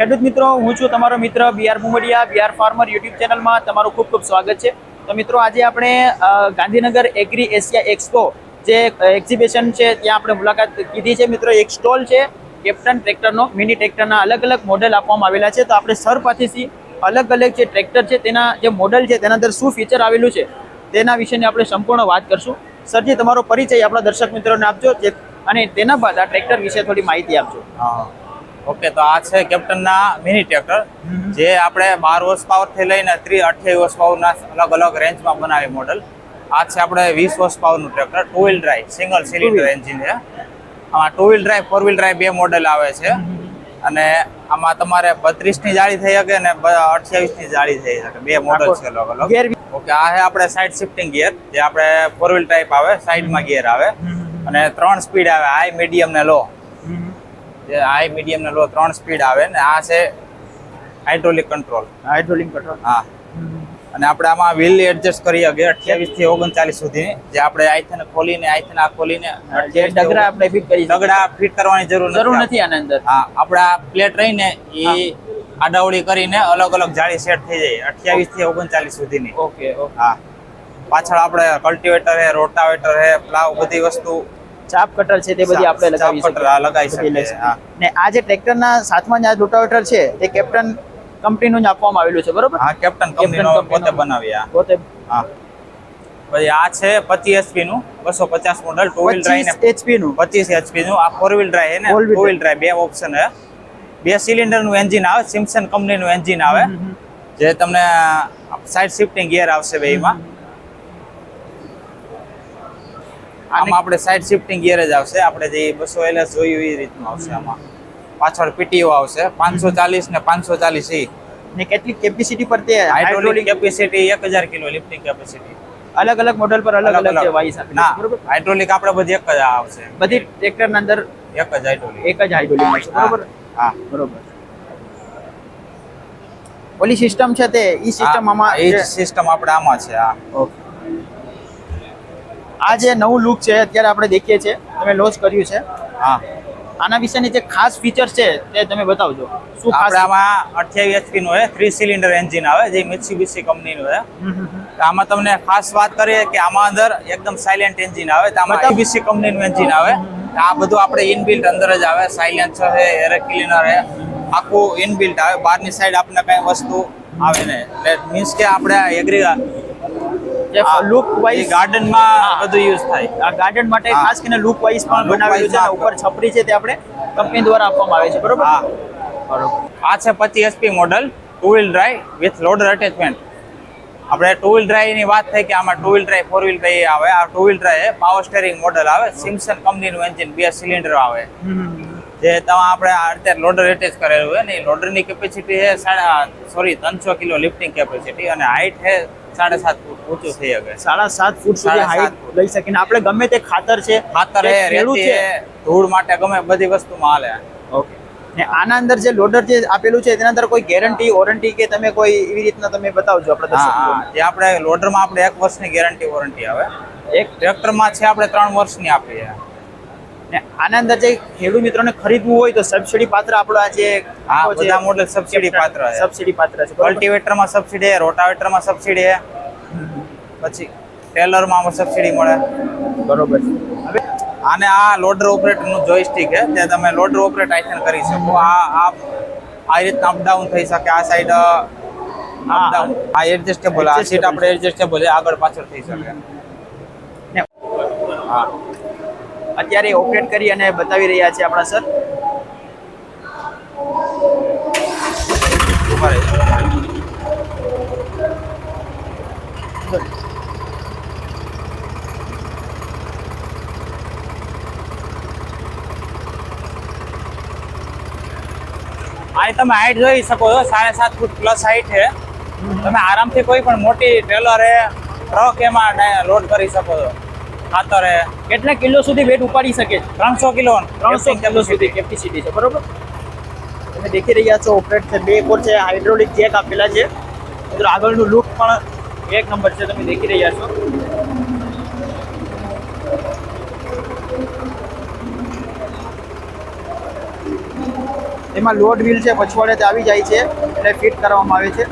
ખેડૂત મિત્રો, હું છું તમારો મિત્ર BR Mumdiya BR farmer YouTube ચેનલમાં તમારું ખૂબ ખૂબ સ્વાગત છે. તો મિત્રો, આજે આપણે ગાંધીનગર એગ્રી એશિયા એક્સપો જે એક્ઝિબિશન છે, ત્યાં આપણે મુલાકાત કીધી છે. મિત્રો, એક સ્ટોલ છે, કેપ્ટન ટ્રેક્ટરનો, મિની ટ્રેક્ટરના અલગ અલગ મોડેલ આપવામાં આવેલા છે. તો આપણે સર પાસેથી અલગ અલગ જે ટ્રેક્ટર છે, તેના જે મોડેલ છે, તેના અંદર શું ફીચર આવેલું છે, તેના વિશેની આપણે સંપૂર્ણ વાત કરશું. સરજી, તમારો પરિચય આપણા દર્શક મિત્રોને આપજો અને તેના બાદ આ ટ્રેક્ટર વિશે થોડી માહિતી આપજો. ઓકે તો આ છે કેપ્ટનના મિની ટ્રેક્ટર જે આપણે બાર વર્ષ પાવરથી લઈને ત્રીસ અઠ્યાવીસ વર્ષ પાવરના અલગ અલગ રેન્જમાં બનાવી મોડલ આ છે આપણે વીસ વર્ષ પાવરનું tractor two wheel drive single cylinder engine છે. આમાં two wheel drive four wheel drive બે મોડેલ આવે છે. અને આમાં તમારે બત્રીસની જાળી થઈ શકે ને અઠ્યાવીસની જાળી થઈ શકે. બે મોડલ છે અલગ અલગ. ઓકે આ છે આપણે સાઈડ શિફ્ટિંગ ગિયર જે આપણે ફોર વ્હીલ ટાઈપ આવે સાઈડમાં ગિયર આવે. અને ત્રણ સ્પીડ આવે હાઈ મીડિયમ ને લો જે હાઈ મીડિયમ ને લો ત્રણ સ્પીડ આવે ને આ છે હાઇડ્રોલિક કંટ્રોલ હાઇડ્રોલિક કંટ્રોલ હા. અને આપણે આમાં વ્હીલ એડજસ્ટ કરી શકીએ અઠ્યાવીસથી ઓગણચાલીસ સુધી જે આપણે આઈથન ખોલીને આઈથન આ ખોલીને ડગરા આપણે ફિટ કરી ડગડા ફિટ કરવાની જરૂર જરૂર નથી આના અંદર. હા આપણે આ પ્લેટ રહીને એ આડાવડી કરીને અલગ અલગ જાળી સેટ થઈ જાય અઠ્યાવીસથી ઓગણચાલીસ સુધીની. Okay okay. હા. પાછળ આપણે કલ્ટિવેટર હે રોટાવેટર હે પ્લાવ બધી વસ્તુ ચાપ કટર છે તે બધી આપણે લગાવી શકીએ, ને આ જે ટ્રેક્ટરના સાથમાં જે આ રોટાવેટર છે તે કેપ્ટન કંપનીનું જ આપવામાં આવેલું છે બરોબર? હા કેપ્ટન કંપનીનો. પોતે બનાવ્યા પોતે. હા. પછી આ છે પચીસ એચપી નું બસો પચાસ મોડલ ટુ વ્હીલ ડ્રાઈવ ને 25 HP નું પચીસ એચપી નું આ ફોર વ્હીલ ડ્રાઈવ ને? ટુ વ્હીલ ડ્રાઈવ બે ઓપ્શન હે બે સિલિન્ડરનું એન્જિન આવે સિમ્સન કંપનીનું એન્જિન આવે. જે તમને સાઇડ શિફ્ટિંગ ગિયર આવશે બેમાં આમાં આપણે સાઈડ શિફ્ટિંગ ગિયર જ આવશે. આપણે જે બસો એલએસ જોયું એ રીતનું આવશે આમાં. પાછળ પીટીઓ આવશે. પાંચસો ચાલીસ ને પાંચસો ચાલીસ ઈ. ને કેટલી કેપેસિટી પર તે હાઇડ્રોલિક કેપેસિટી એક હજાર કિલો લિફ્ટિંગ કેપેસિટી અલગ અલગ મોડલ પર અલગ અલગ વાઈસ વાઇસ ના બરોબર? હાઇડ્રોલિક આપણે બધી એક જ આવશે. બધી ટ્રેક્ટરના અંદર એક જ હાઇડ્રોલિક એક જ હાઇડ્રોલિક બરોબર? હા. બરોબર. ઓલી સિસ્ટમ છે તે ઈ સિસ્ટમ આમાં એ સિસ્ટમ આપણે આમાં છે હા. ઓકે. આ જે નવું લુક છે અત્યારે આપણે દેખીએ છીએ તમે લોન્ચ કર્યું છે. હા. આના વિશેની જે ખાસ ફીચર્સ છે તે તમે બતાવજો. શું આપણે આમાં અઠ્યાવીસ એચપી નું થ્રી સિલિન્ડર એન્જિન આવે જે મિત્સુબિશી કંપનીનું છે આમાં તમને ખાસ વાત કરીએ કે આમાં અંદર એકદમ સાયલેન્ટ એન્જિન આવે તો આમાં. મિત્સુબિશી કંપનીનું એન્જિન આવે. આ બધું આપણે ઇનબિલ્ટ અંદર જ આવે સાયલેન્સર છે એર ક્લીનર છે આખું ઇનબિલ્ટ આવે બહારની સાઈડ આપણે કઈ વસ્તુ આવે ને એટલે મીન્સ કે આપણે એગ્રી જે લુક વાઇઝ ગાર્ડનમાં બધું યુઝ થાય. આ ગાર્ડન માટે ખાસ કરીને લુક વાઇઝ પણ બનાવ્યું બનાવેલું છે ઉપર છપરી છે તે આપણે કંપની દ્વારા આપવામાં આવે છે બરોબર? હા. બરોબર. આ છે પચીસ HP model two wheel drive with loader attachment આપણે ટુ વ્હીલ ડ્રાઈવની વાત થઈ કે આમાં two wheel drive four wheel drive આવે. આ two wheel drive power steering model આવે. સિમ્સન કંપનીનું એન્જિન બે સિલિન્ડર આવે. જે તમે આપણે અત્યારે લોડર એટેચ કરેલું હોય ને એ લોડરની કેપેસિટી છે સાડા સોરી ત્રણસો કિલો લિફ્ટિંગ કેપેસિટી અને હાઈટ છે સાડા સાત ફૂટ ઊંચું થઈ શકે સાડા સાત ફૂટ સુધી હાઈટ લઈ શકીને આપણે ગમે તે ખાતર છે ખાતર ખેડૂત ધૂળ માટે ગમે બધી વસ્તુમાં હાલે. ઓકે. ને આના અંદર જે લોડર જે આપેલું છે તેના અંદર કોઈ ગેરંટી વોરંટી કે તમે કોઈ એવી રીતના તમે બતાવજો આપણે દર્શકોને. જે આપણે લોડરમાં આપણે એક વર્ષની ગેરંટી વોરંટી આવે. એક? ટ્રેક્ટરમાં છે આપણે ત્રણ વર્ષની આપીએ. ને આના અંદર જે ખેડૂત મિત્રોને ખરીદવું હોય તો સબસિડી પાત્ર આપણો આ જે જે બધા મોડેલ સબસિડી પાત્ર છે. સબસિડી પાત્ર છે? કલ્ટિવેટરમાં સબસિડી રોટાવેટરમાં સબસિડી છે. પછી ટેલરમાં સબસિડી મળે. બરોબર. છે હવે આને આ લોડર ઓપરેટરનું જોઈસ્ટિક છે ત્યાં તમે લોડર ઓપરેટ આઈથન કરી શકો. આ આ આ રીતના અપડાઉન થઈ શકે આ સાઈડ અપડાઉન આ એડજસ્ટેબલ આ સીટ આપણે એડજસ્ટેબલ આગળ પાછળ થઈ શકે. હા. અત્યારે ઓપરેટ કરી અને બતાવી રહ્યા છે આપણા સર ઊભા તમે હાઈટ જોઈ શકો છો, સાડા સાત ફૂટ પ્લસ હાઈટ છે. તમે આરામથી કોઈ પણ મોટી ટ્રેલર ટ્રક એમાં લોડ કરી શકો છો. ખાતર હે. કેટલા કિલો સુધી વેટ ઉપાડી શકે? છે ત્રણસો કિલો ત્રણસો કિલો સુધી કેપેસિટી. છે બરોબર? તમે દેખી રહ્યા છો ઓપરેટ છે બે કોર છે હાઇડ્રોલિક જેક આપેલા છે. મિત્રો આગળનું લુક પણ એક નંબર છે તમે દેખી રહ્યા છો. એમાં લોડ વ્હીલ છે પછવાડે જ આવી જાય છે એટલે ફિટ કરવામાં આવે છે.